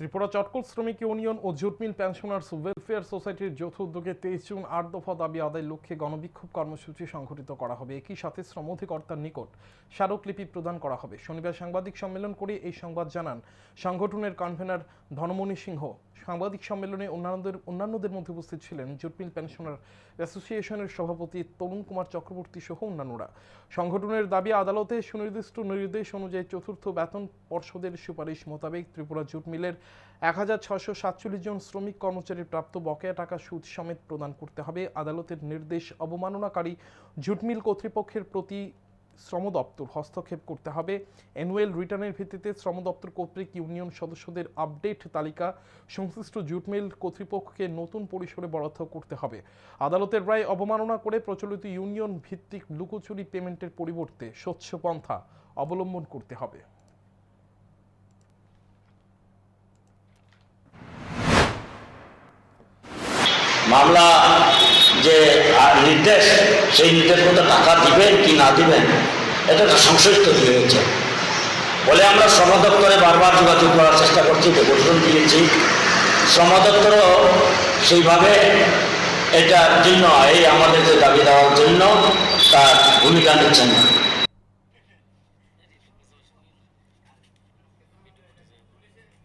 ত্রিপুরা চটকল শ্রমিক ইউনিয়ন ও জুট মিল পেনশনার্স ওয়েলফেয়ার সোসাইটির যৌথ উদ্যোগে তেইশ জুন আট দফা দাবি আদায় লক্ষ্যে গণবিক্ষোভ কর্মসূচি সংঘটিত করা হবে। একই সাথে শ্রম অধিকর্তার নিকট স্মারকলিপি প্রদান করা হবে। শনিবার সাংবাদিক সম্মেলন করে এই সংবাদ জানান সংগঠনের কনভেনার ধনমণি সিংহ। সাংবাদিক সম্মেলনে অন্যান্যদের অন্যান্যদের মধ্যে উপস্থিত ছিলেন জুট মিল পেনশনার অ্যাসোসিয়েশনের সভাপতি তরুণ কুমার চক্রবর্তী সহ অন্যান্যরা। সংগঠনের দাবি আদালতে সুনির্দিষ্ট নির্দেশ অনুযায়ী চতুর্থ বেতন পর্ষদের সুপারিশ মোতাবেক ত্রিপুরা জুট মিলের এক হাজার ছশো সাতচল্লিশ জন শ্রমিক কর্মচারীর প্রাপ্ত বকেয়া টাকা সুদ সমেত প্রদান করতে হবে। আদালতের নির্দেশ অবমাননাকারী জুটমিল কর্তৃপক্ষের প্রতি শ্রম দপ্তর হস্তক্ষেপ করতে হবে। অ্যানুয়াল রিটার্নের ভিত্তিতে শ্রম দপ্তর কর্তৃক ইউনিয়ন সদস্যদের আপডেট তালিকা, সংশ্লিষ্ট জুট মিল কর্তৃপক্ষকে নতুন পরিসরে বরাদ্দ করতে হবে। আদালতের রায় অবমাননা করে প্রচলিত ইউনিয়ন ভিত্তিক লুকোচুরি পেমেন্টের পরিবর্তে স্বচ্ছ পন্থা অবলম্বন করতে হবে। মামলা যে নির্দেশ, সেই নির্দেশ মতো টাকা দিবেন কি না দিবেন, এটা একটা সংশ্লিষ্ট হয়েছে। বলে আমরা শ্রম দপ্তরে বারবার যোগাযোগ করার চেষ্টা করছি ডেপুটেশন দিয়েছি। শ্রম দপ্তরও সেইভাবে এটার জন্য, এই আমাদেরকে দাবি দেওয়ার জন্য তার ভূমিকা নিচ্ছেন না।